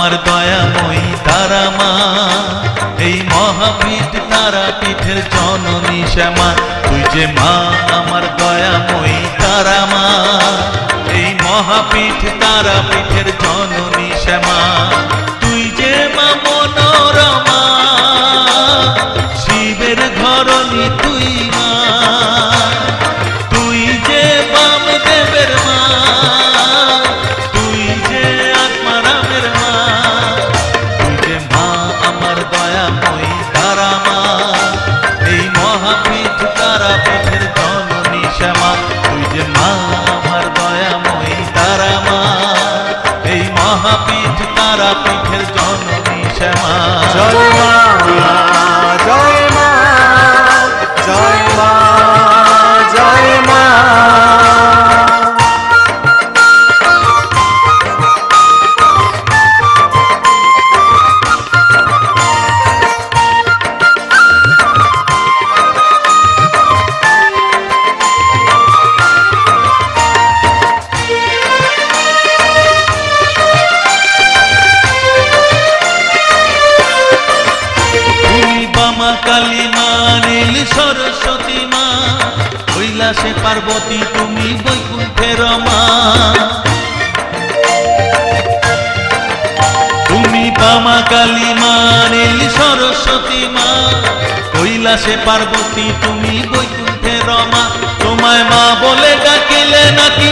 আমার দয়াময়ী তারা মা। এই মহাপীঠ তারা পীঠের জননী শ্যামা। তুই যে মা, আমার দয়াময়ী তারা মা। এই মহাপীঠ তারা পীঠের জননী শ্যামা। তুই যে মা মনোরমা মহাপীঠ তারা পীঠের জননী শ্যামা। কালী মা, নীল সরস্বতী মা, কৈলাসে পার্বতী, তুমি বৈকুণ্ঠের মা। তুমি বামা কালী মা, নীল সরস্বতী মা, কৈলাসে পার্বতী, তুমি বৈকুণ্ঠের মা। তোমায় মা বলে ডাকিলে নাকি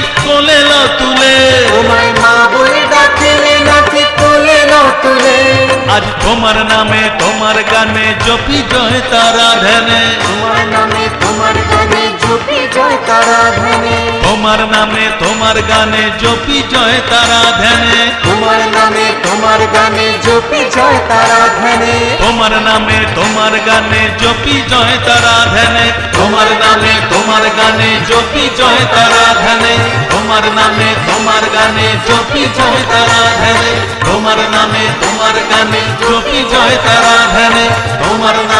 তোমার নামে তোমার গানে জপি জয় তারা ধ্যানে তোমার নামে তোমার গানে ঝুপি জয় তারা ধ্যানে তোমার নামে তোমার গানে জপি জয় তারা ধ্যানে তোমার নামে তোমার গানে ঝুপি জয় তারা ধ্যানে তোমার নামে তোমার গানে জপি জয় তারা ধ্যানে তোমার নামে তোমার গানে জপি জয় তারা ধ্যানে তোমার নামে তোমার গানে জপি জয় তারা ধ্যানে তোমার নামে তোমার গানে জপি জয় তারা ধ্যানে তোমার নামে